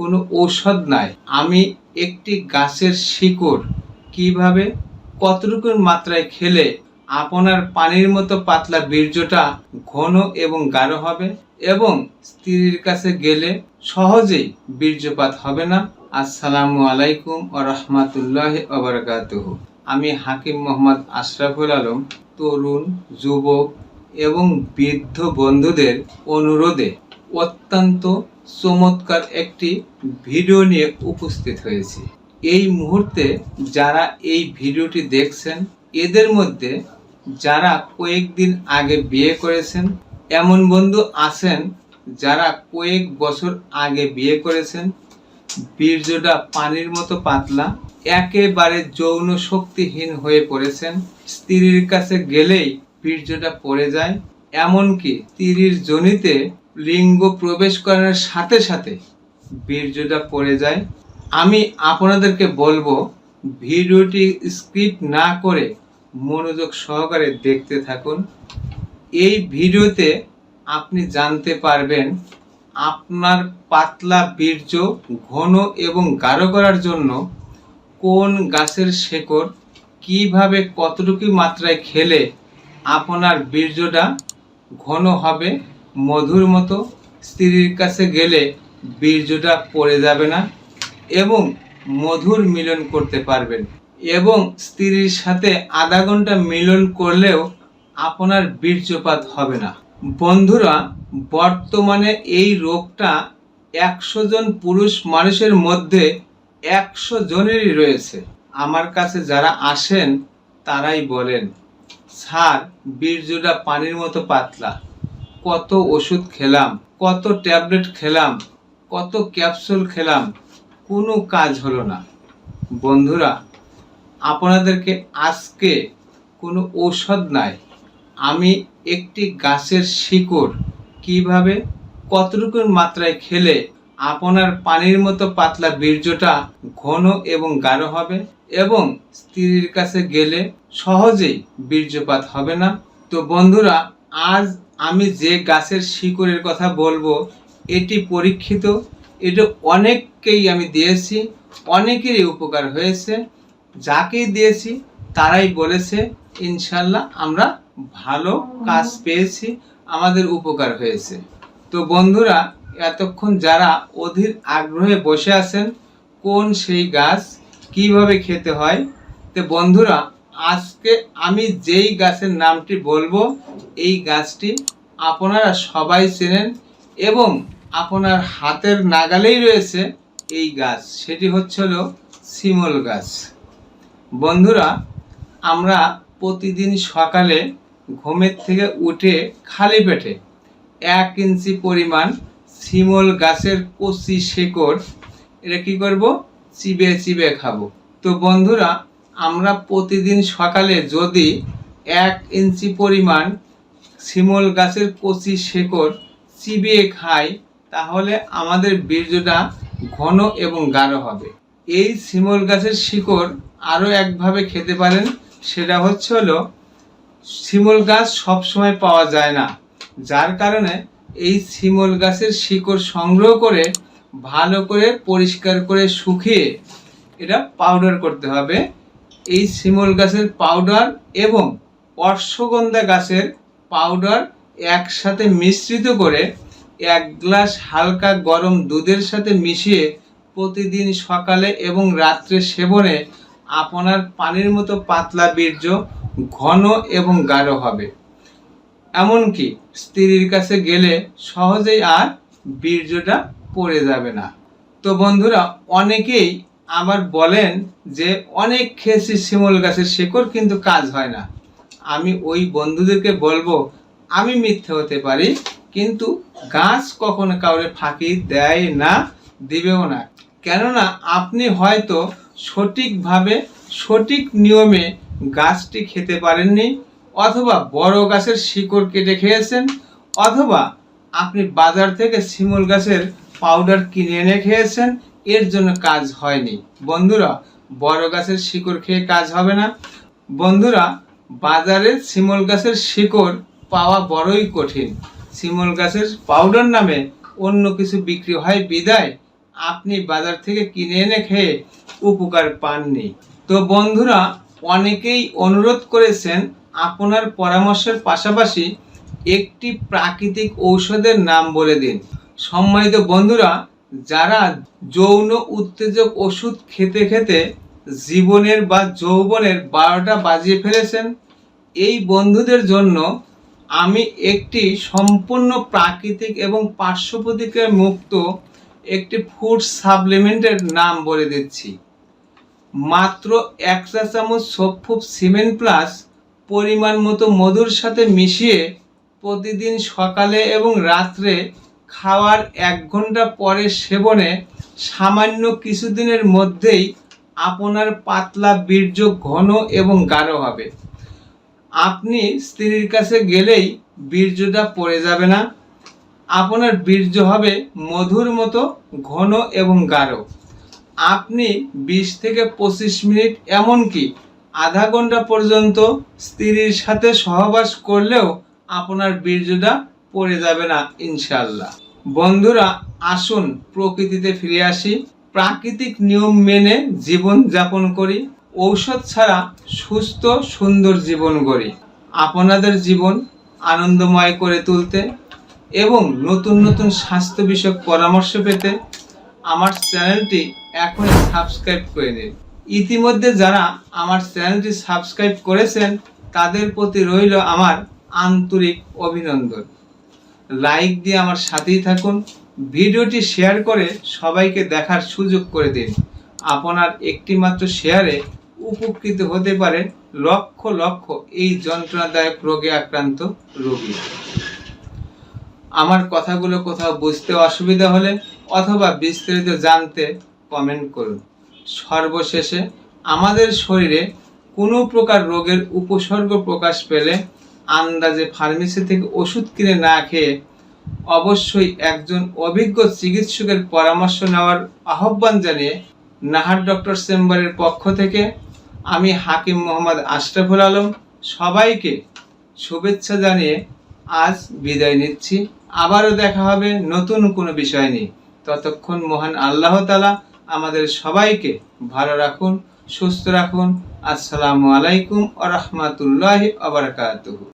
কোনো ঔষধ নাই। আমি একটি গাছের শিকড় কীভাবে কতটুকুর মাত্রায় খেলে আপনার পানির মতো পাতলা বীর্যটা ঘন এবং গাঢ় হবে এবং স্ত্রীর কাছে গেলে সহজেই বীর্যপাত হবে না? আসসালামু আলাইকুম ও রহমাতুল্লাহ অবরকাতুহ আমি হাকিম মোহাম্মদ আশরাফুল আলম, তরুণ, যুবক এবং বৃদ্ধ বন্ধুদের অনুরোধে অত্যন্ত চমৎকার একটি ভিডিও নিয়ে উপস্থিত হয়েছি। এই মুহূর্তে যারা এই ভিডিওটি দেখছেন, এদের মধ্যে যারা কয়েকদিন আগে বিয়ে করেছেন, এমন বন্ধু আছেন যারা কয়েক বছর আগে বিয়ে করেছেন। বীর্যটা পানির মতো পাতলা, একেবারে যৌন শক্তিহীন হয়ে পড়েছেন। স্ত্রীর কাছে গেলেই বীর্যটা পড়ে যায়, এমনকি স্ত্রীর জনিতে লিঙ্গ প্রবেশ করার সাথে সাথে বীর্যটা পড়ে যায়। আমি আপনাদেরকে বলব, ভিডিওটি স্ক্রিপ্ট না করে মনোযোগ সহকারে দেখতে থাকুন। এই ভিডিওতে আপনি জানতে পারবেন, আপনার পাতলা বীর্য ঘন এবং গাঢ় করার জন্য কোন গাছের শেকড় কীভাবে কতটুকু মাত্রায় খেলে আপনার বীর্যটা ঘন হবে মধুর মতো স্ত্রীর কাছে গেলে বীর্যটা পড়ে যাবে না এবং মধুর মিলন করতে পারবেন। এবং স্ত্রীর সাথে আধা ঘণ্টা মিলন করলেও আপনার বীর্যপাত হবে না। বন্ধুরা, বর্তমানে এই রোগটা একশো জন পুরুষ মানুষের মধ্যে একশো জনেরই রয়েছে। আমার কাছে যারা আসেন, তারাই বলেন, স্যার, বীর্যটা পানির মতো পাতলা। কত ওষুধ খেলাম, কত ট্যাবলেট খেলাম, কত ক্যাপসুল খেলাম, কোনো কাজ হলো না। বন্ধুরা, আপনাদেরকে আজকে কোনো ঔষধ নাই। আমি একটি গাছের শিকড় কীভাবে, কতটুকুর মাত্রায় খেলে আপনার পানির মতো পাতলা বীর্যটা ঘন এবং গাঢ় হবে এবং স্ত্রীর কাছে গেলে সহজেই বীর্যপাত হবে না? তো বন্ধুরা, আজ আমি যে গাছের শিকড়ের কথা বলব, এটি পরীক্ষিত। এটা অনেককেই আমি দিয়েছি, অনেকেরই উপকার হয়েছে। যাকেই দিয়েছি, তারাই বলেছে, ইনশাল্লাহ, আমরা ভালো কাজ পেয়েছি, আমাদের উপকার হয়েছে। তো বন্ধুরা, এতক্ষণ যারা অধীর আগ্রহে বসে আছেন, কোন সেই গাছ, কীভাবে খেতে হয়? তো বন্ধুরা আজকে আমি যেই গাছের নামটি বলব, এই গাছটি আপনারা সবাই চেনেন এবং আপনার হাতের নাগালেই রয়েছে এই গাছ। সেটি হচ্ছে হলো শিমল গাছ। বন্ধুরা, আমরা প্রতিদিন সকালে ঘুমের থেকে উঠে খালি পেটে এক ইঞ্চি পরিমাণ শিমল গাছের কচি শেকড়, এটা কী করব? চিবে চিবে খাব। তো বন্ধুরা আমরা প্রতিদিন সকালে যদি এক ইঞ্চি পরিমাণ শিমল গাছের কচি শেকড় চিবিয়ে খাই, তাহলে আমাদের বীর্যটা ঘন এবং গাঢ় হবে। এই শিমল গাছের শিকড় আরও একভাবে খেতে পারেন, সেটা হচ্ছে হলো, শিমল গাছ সবসময় পাওয়া যায় না। যার কারণে এই শিমল গাছের শিকড় সংগ্রহ করে, ভালো করে পরিষ্কার করে শুকিয়ে এটা পাউডার করতে হবে। এই শিমল গাছের পাউডার এবং অশ্বগন্ধা গাছের পাউডার একসাথে মিশ্রিত করে এক গ্লাস হালকা গরম দুধের সাথে মিশিয়ে প্রতিদিন সকালে এবং রাত্রে সেবনে আপনার পানির মতো পাতলা বীর্য ঘন এবং গাঢ় হবে। এমনকি স্ত্রীর কাছে গেলে সহজেই আর বীর্যটা পড়ে যাবে না। তো বন্ধুরা, অনেকেই আবার বলেন যে অনেক খেয়েছি শিমল গাছের শেকড়, কিন্তু কাজ হয় না। আমি ওই বন্ধুদেরকে বলব, আমি মিথ্যে হতে পারি, কিন্তু গাছ কখনো কাউরে ফাঁকি দেয় না, দিবেও না। কেননা আপনি হয়তো সঠিকভাবে, সঠিক নিয়মে গাছটি খেতে পারেননি, অথবা বড় গাছের শিকড় কেটে খেয়েছেন, অথবা আপনি বাজার থেকে শিমুল গাছের পাউডার কিনে এনে খেয়েছেন এর জন্য কাজ হয়নি। বন্ধুরা, বড় গাছের শিকড় খেয়ে কাজ হবে না। বন্ধুরা, বাজারে শিমল গাছের শিকড় পাওয়া বড়ই কঠিন। শিমল গাছের পাউডার নামে অন্য কিছু বিক্রি হয় বিদায়। আপনি বাজার থেকে কিনে এনে খেয়ে উপকার পাননি। তো বন্ধুরা, অনেকেই অনুরোধ করেছেন আপনার পরামর্শের পাশাপাশি একটি প্রাকৃতিক ঔষধের নাম বলে দিন। সম্মানিত বন্ধুরা যারা যৌন উত্তেজক ওষুধ খেতে খেতে জীবনের বা যৌবনের বারোটা বাজিয়ে ফেলেছেন, এই বন্ধুদের জন্য আমি একটি সম্পূর্ণ প্রাকৃতিক এবং পার্শ্ব মুক্ত একটি ফুড সাপ্লিমেন্টের নাম বলে দিচ্ছি। মাত্র এক চা চামচ সফুপ সিমেন্ট প্লাস পরিমাণ মতো মধুর সাথে মিশিয়ে প্রতিদিন সকালে এবং রাত্রে খাওয়ার এক ঘণ্টা পরে সেবনে সামান্য কিছুদিনের মধ্যেই আপনার পাতলা বীর্য ঘন এবং গাঢ় হবে। আপনি স্ত্রীর কাছে গেলেই বীর্যটা পড়ে যাবে না। আপনার বীর্য হবে মধুর মতো ঘন এবং গাঢ়। আপনি বিশ থেকে পঁচিশ মিনিট এমনকি আধা ঘণ্টা পর্যন্ত স্ত্রীর সাথে সহবাস করলেও আপনার বীর্যটা পড়ে যাবে না ইনশাল্লাহ বন্ধুরা, আসুন প্রকৃতিতে ফিরে আসি। প্রাকৃতিক নিয়ম মেনে জীবন যাপন করি। ঔষধ ছাড়া সুস্থ, সুন্দর জীবন গড়ি। আপনাদের জীবন আনন্দময় করে তুলতে এবং নতুন নতুন স্বাস্থ্য বিষয়ক পরামর্শ পেতে আমার চ্যানেলটি এখনই সাবস্ক্রাইব করে নিন ইতিমধ্যে যারা আমার চ্যানেলটি সাবস্ক্রাইব করেছেন, তাদের প্রতি রইল আমার আন্তরিক অভিনন্দন। লাইক দিয়ে আমার সাথেই থাকুন। ভিডিওটি শেয়ার করে সবাইকে দেখার সুযোগ করে দিন। আপনার একটি মাত্র শেয়ারে উপকৃত হতে পারে লক্ষ লক্ষ এই যন্ত্রণাদায়ক রোগে আক্রান্ত রোগী। আমার কথাগুলো কোথাও বুঝতে অসুবিধা হলে অথবা বিস্তারিত জানতে কমেন্ট করুন। সর্বশেষে, আমাদের শরীরে কোনো প্রকার রোগের উপসর্গ প্রকাশ পেলে আন্দাজে ফার্মেসি থেকে ওষুধ কিনে না খেয়ে অবশ্যই একজন অভিজ্ঞ চিকিৎসকের পরামর্শ নেওয়ার আহ্বান জানিয়ে নাহার ডক্টর চেম্বারের পক্ষ থেকে আমি হাকিম মোহাম্মদ আশরাফুল আলম সবাইকে শুভেচ্ছা জানিয়ে আজ বিদায় নিচ্ছি। আবারও দেখা হবে নতুন কোনো বিষয় নিয়ে। ততক্ষণ মহান আল্লাহ তালা আমাদের সবাইকে ভালো রাখুন, সুস্থ রাখুন। আসসালামু আলাইকুম আ রহমতুল্লাহ